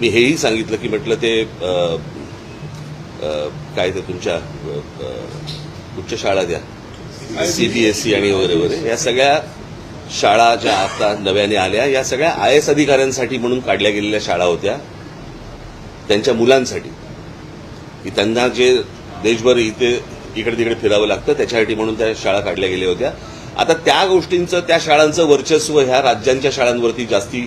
मी हेही सांगितलं की म्हटलं ते काय ते तुमच्या उच्च शाळा द्या. सीबीएसई आणि वगैरे वगैरे. या सगळ्या शाळा ज्या आता नव्याने आल्या या सगळ्या आय एस अधिकाऱ्यांसाठी म्हणून काढल्या गेलेल्या शाळा होत्या त्यांच्या मुलांसाठी. की त्यांना जे देशभर इथे इकडे तिकडे फिरावं लागतं त्याच्यासाठी म्हणून त्या शाळा काढल्या गेल्या होत्या. आता त्या गोष्टींचं त्या शाळांचं वर्चस्व ह्या राज्यांच्या शाळांवरती जास्ती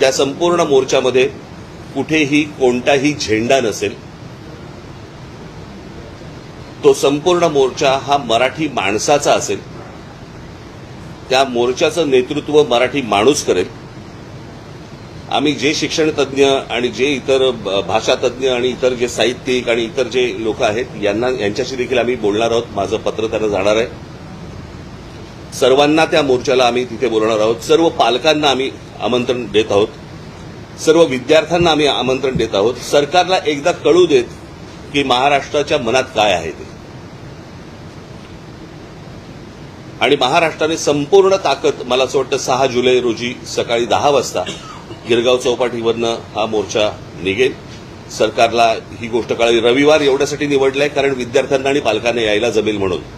त्या संपूर्ण मोर्चामध्ये कुठेही कोणताही झेंडा नसेल. तो संपूर्ण मोर्चा हा मराठी माणसाचा असेल. त्या मोर्चाचं नेतृत्व मराठी माणूस करेल. आम्ही जे शिक्षण तज्ज्ञ आणि जे इतर भाषातज्ज्ञ आणि इतर जे साहित्यिक आणि इतर जे लोक आहेत यांना यांच्याशी देखील आम्ही बोलणार आहोत. माझं पत्र त्यांना जाणार आहे. सर्वांना त्या मोर्चाला आम्ही तिथे बोलणार आहोत. सर्व पालकांना आम्ही आमंत्रण देत आहोत. सर्व विद्यार्थ्यांना आम्ही आमंत्रण देत आहोत. सरकारला एकदा कळू देत की महाराष्ट्राच्या मनात काय आहे ते. आणि महाराष्ट्राने संपूर्ण ताकद मला असं वाटतं सहा जुलै रोजी सकाळी दहा वाजता गिरगाव चौपाटीवरनं हा मोर्चा निघेल. सरकारला ही गोष्ट कळावी. रविवार एवढ्यासाठी निवडलाय कारण विद्यार्थ्यांना आणि पालकांना यायला जमेल म्हणून.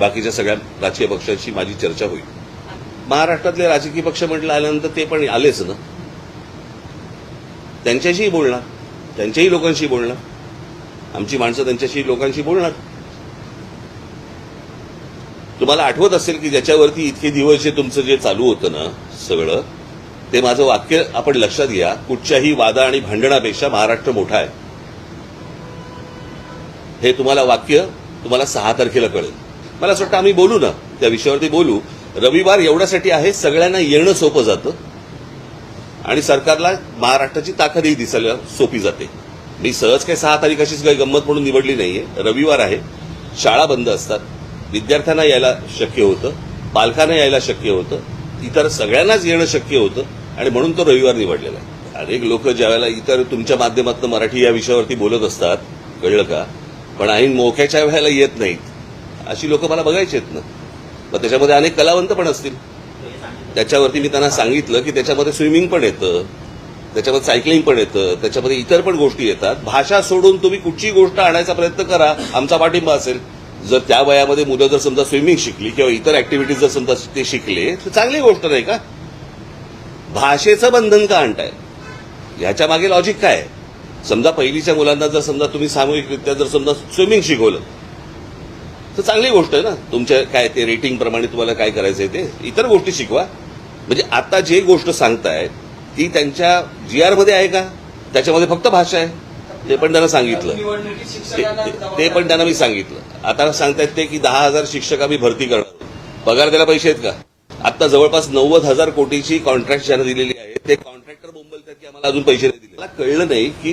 बाकीच्या सगळ्या राजकीय पक्षांशी माझी चर्चा होईल. महाराष्ट्रातले राजकीय पक्ष म्हटलं आल्यानंतर ते पण आलेच ना. त्यांच्याशीही बोलणार त्यांच्याही लोकांशी बोलणार. आमची माणसं त्यांच्याशी लोकांशी बोलणार. तुम्हाला आठवत असेल की ज्याच्यावरती इतके दिवस जे तुमचं जे चालू होतं ना सगळं ते माझं वाक्य आपण लक्षात घ्या कुठच्याही वादा आणि भांडणापेक्षा महाराष्ट्र मोठा आहे. हे तुम्हाला वाक्य तुम्हाला सहा तारखेला कळेल. मला असं वाटतं आम्ही बोलू ना. त्या विषयावरती बोलू. रविवार एवढ्यासाठी आहे सगळ्यांना येणं सोपं जातं. आणि सरकारला महाराष्ट्राची ताकदही दिसायला सोपी जाते. मी सहज काही सहा तारीख अशीच काही गंमत म्हणून निवडली नाहीये. रविवार आहे. शाळा बंद असतात. विद्यार्थ्यांना यायला शक्य होतं. पालकांना यायला शक्य होतं. इतर सगळ्यांनाच येणं शक्य होतं. आणि म्हणून तो रविवार निवडलेला आहे. अनेक लोक ज्यावेळेला इतर तुमच्या माध्यमातून मराठी या विषयावरती बोलत असतात कळलं का? पण ऐन मोक्याच्या वेळेला येत नाहीत. अशी लोक मला बघायची आहेत ना. मग त्याच्यामध्ये अनेक कलावंत पण असतील. त्याच्यावरती मी त्यांना सांगितलं की त्याच्यामध्ये स्विमिंग पण येतं त्याच्यामध्ये सायकलिंग पण येतं त्याच्यामध्ये इतर पण गोष्टी येतात. भाषा सोडून तुम्ही कुठची गोष्ट आणायचा प्रयत्न करा आमचा पाठिंबा असेल. जर त्या वयामध्ये मुलं जर समजा स्विमिंग शिकली किंवा इतर ऍक्टिव्हिटीज जर समजा ते शिकले तर चांगली गोष्ट नाही का? भाषेचं बंधन का आणताय? ह्याच्या मागे लॉजिक काय समजा पहिलीच्या मुलांना जर समजा तुम्ही सामूहिकरित्या जर समजा स्विमिंग शिकवलं तर चांगली गोष्ट आहे ना. तुमच्या काय ते रेटिंग प्रमाणे तुम्हाला काय करायचंय ते. इतर गोष्टी शिकवा. म्हणजे आता जे गोष्ट सांगताय ती त्यांच्या जी आरमध्ये आहे का? त्याच्यामध्ये फक्त भाषा आहे. ते पण त्यांना सांगितलं. ते- पण त्यांना मी सांगितलं. आता सांगतायत ते की दहा हजार शिक्षक आम्ही भरती करणार पगार द्यायला पैसे आहेत का? आता जवळपास नव्वद हजार कोटीची कॉन्ट्रॅक्ट ज्यांना दिलेली आहे ते कॉन्ट्रॅक्टर बोंबलतात की आम्हाला अजून पैसे नाही दिले. मला कळलं नाही की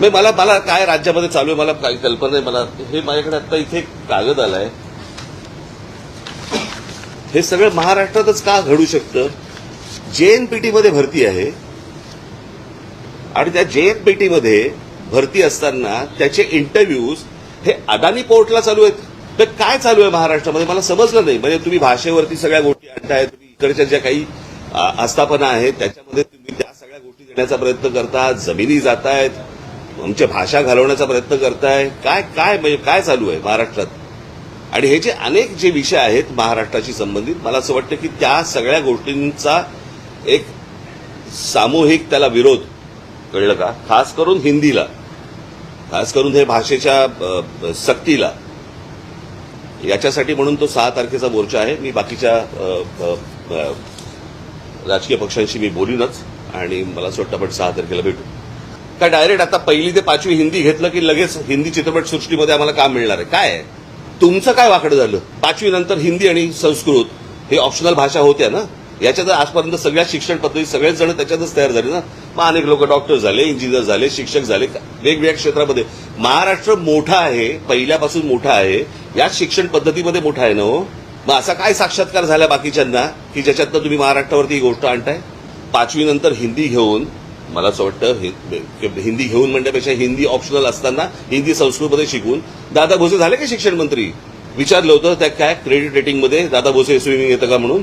मी मला मला काय राज्यामध्ये चालू आहे मला काही कल्पना नाही. मला हे माझ्याकडे आता इथे कागद आलाय. हे सगळं महाराष्ट्रातच का घडू शकतं? जेएनपीटी मध्ये भरती आहे. आणि त्या जेएनपीटी मध्ये भरती असताना त्याचे इंटरव्ह्यूज हे अदानी पोर्टला चालू आहेत. तर काय चालू आहे महाराष्ट्रामध्ये? मला समजलं नाही. म्हणजे तुम्ही भाषेवरती सगळ्या गोष्टी आणताय तुम्ही इकडच्या ज्या काही आस्थापना आहेत त्याच्यामध्ये तुम्ही त्या सगळ्या गोष्टी देण्याचा प्रयत्न करता. जमिनी जात आहेत आमच्या भाषा घालवण्याचा प्रयत्न करताय? काय काय म्हणजे काय चालू आहे महाराष्ट्रात? आणि हे जे अनेक जे विषय आहेत महाराष्ट्राशी संबंधित मला असं वाटतं की त्या सगळ्या गोष्टींचा एक सामूहिक त्याला विरोध. कळलं का? खास करून हिंदीला. खास करून हे भाषेच्या सक्तीला. याच्यासाठी म्हणून तो सहा तारखेचा मोर्चा आहे. मी बाकीच्या राजकीय पक्षांशी मी बोलीनच. आणि मला असं वाटतं आपण सहा तारखेला भेटू. का डायरेक्ट आता पहिली ते पाचवी हिंदी घेतलं की लगेच हिंदी चित्रपट सृष्टीमध्ये आम्हाला काम मिळणार आहे? काय? तुमचं काय वाकडं झालं? पाचवी नंतर हिंदी आणि संस्कृत हे ऑप्शनल भाषा होत्या ना? याच्यात आजपर्यंत सगळ्या शिक्षण पद्धती सगळेच जण त्याच्यातच तयार झाले ना? मग अनेक लोक डॉक्टर झाले इंजिनियर झाले शिक्षक झाले वेगवेगळ्या क्षेत्रामध्ये. महाराष्ट्र मोठा आहे पहिल्यापासून मोठा आहे. याच शिक्षण पद्धतीमध्ये मोठा आहे ना हो? मग असा काय साक्षात्कार झाला बाकीच्यांना की ज्याच्यातनं तुम्ही महाराष्ट्रावरती ही गोष्ट आणताय? पाचवी नंतर हिंदी घेऊन मला असं वाटतं हिंदी घेऊन म्हणण्यापेक्षा हिंदी ऑप्शनल असताना हिंदी संस्कृतमध्ये शिकून दादा भोसे झाले का शिक्षण मंत्री? विचारलं होतं त्या काय क्रेडिट रेटिंगमध्ये दादा भोसे स्विमिंग येतं का म्हणून?